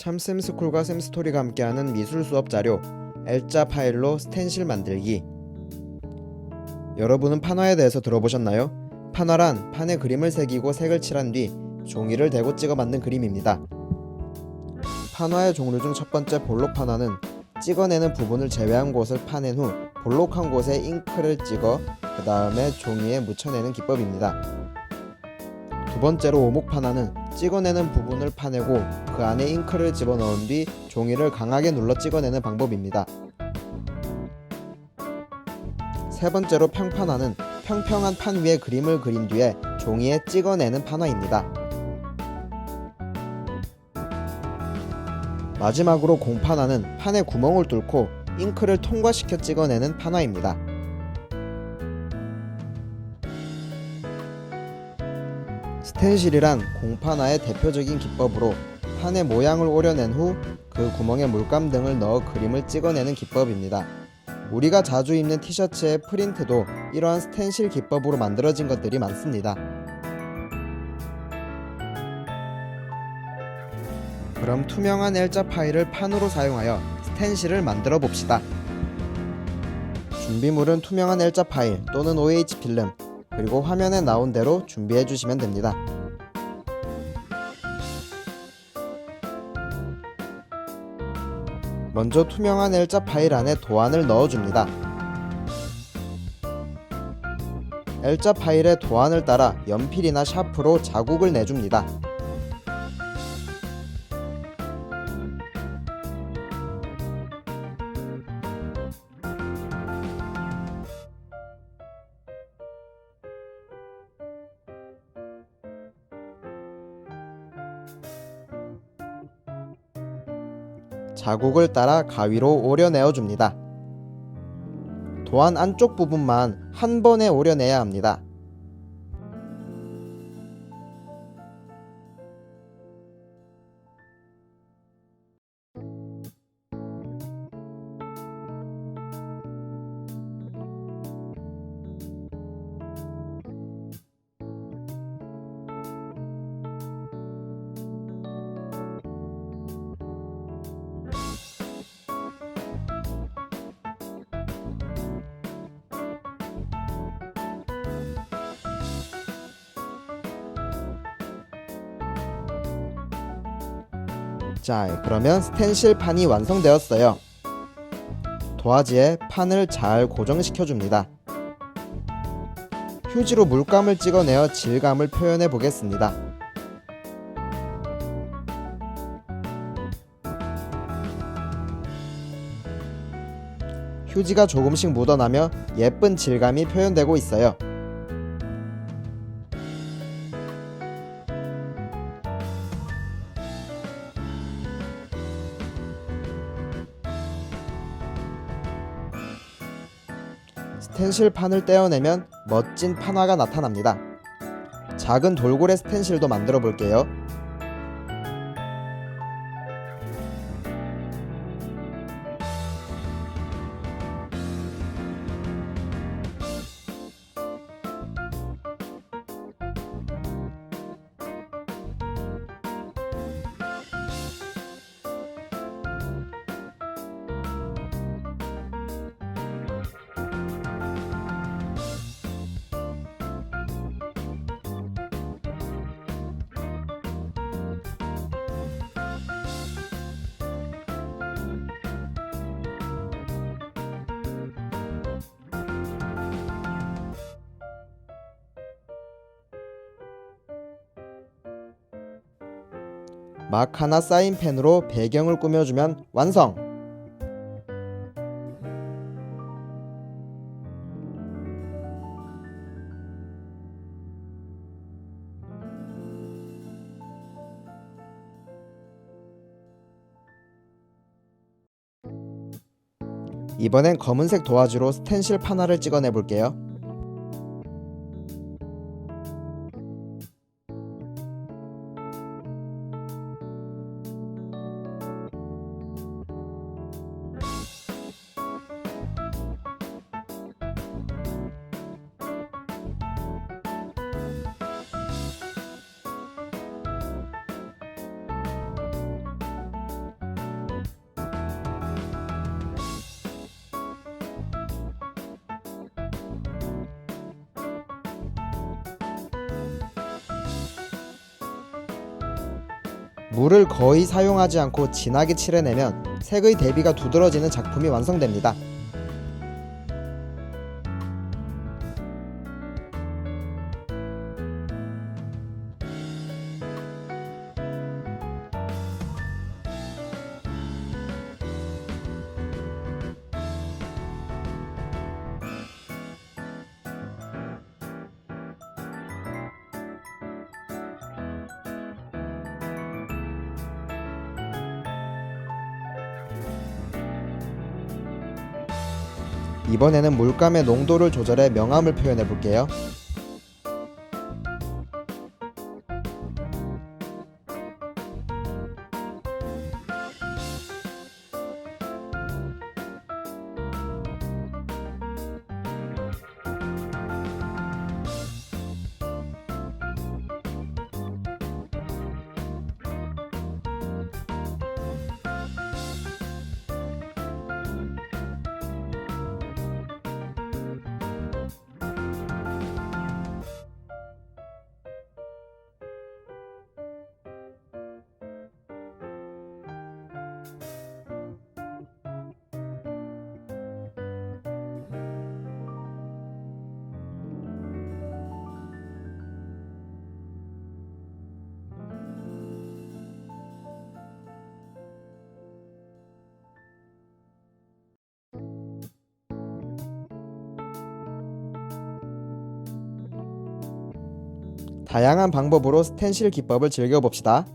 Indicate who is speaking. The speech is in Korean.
Speaker 1: 참쌤스쿨과 쌤스토리가 함께하는 미술 수업 자료 L자 파일로 스텐실 만들기 여러분은 판화에 대해서 들어보셨나요? 판화란 판에 그림을 새기고 색을 칠한 뒤 종이를 대고 찍어 만든 그림입니다. 판화의 종류 중 첫 번째 볼록 판화는 찍어내는 부분을 제외한 곳을 파낸 후 볼록한 곳에 잉크를 찍어 그 다음에 종이에 묻혀내는 기법입니다. 두 번째로 오목 판화는 찍어내는 부분을 파내고 그 안에 잉크를 집어넣은 뒤 종이를 강하게 눌러 찍어내는 방법입니다. 세 번째로 평판화는 평평한 판 위에 그림을 그린 뒤에 종이에 찍어내는 판화입니다. 마지막으로 공판화는 판에 구멍을 뚫고 잉크를 통과시켜 찍어내는 판화입니다. 스텐실이란 공판화의 대표적인 기법으로 판의 모양을 오려낸 후 그 구멍에 물감 등을 넣어 그림을 찍어내는 기법입니다. 우리가 자주 입는 티셔츠의 프린트도 이러한 스텐실 기법으로 만들어진 것들이 많습니다. 그럼 투명한 L자 파일을 판으로 사용하여 스텐실을 만들어 봅시다. 준비물은 투명한 L자 파일 또는 OH 필름 그리고 화면에 나온 대로 준비해 주시면 됩니다. 먼저 투명한 L자 파일 안에 도안을 넣어줍니다. L자 파일의 도안을 따라 연필이나 샤프로 자국을 내줍니다. 자국을 따라 가위로 오려내어 줍니다. 도안 안쪽 부분만 한 번에 오려내야 합니다. 자, 그러면 스텐실 판이 완성되었어요. 도화지에 판을 잘 고정시켜 줍니다. 휴지로 물감을 찍어내어 질감을 표현해 보겠습니다. 휴지가 조금씩 묻어나며 예쁜 질감이 표현되고 있어요. 스텐실 판을 떼어내면 멋진 판화가 나타납니다. 작은 돌고래 스텐실도 만들어 볼게요. 막 하나 사인펜으로 배경을 꾸며주면 완성! 이번엔 검은색 도화지로 스텐실 판화를 찍어내 볼게요. 물을 거의 사용하지 않고 진하게 칠해내면 색의 대비가 두드러지는 작품이 완성됩니다. 이번에는 물감의 농도를 조절해 명암을 표현해 볼게요. 다양한 방법으로 스텐실 기법을 즐겨봅시다.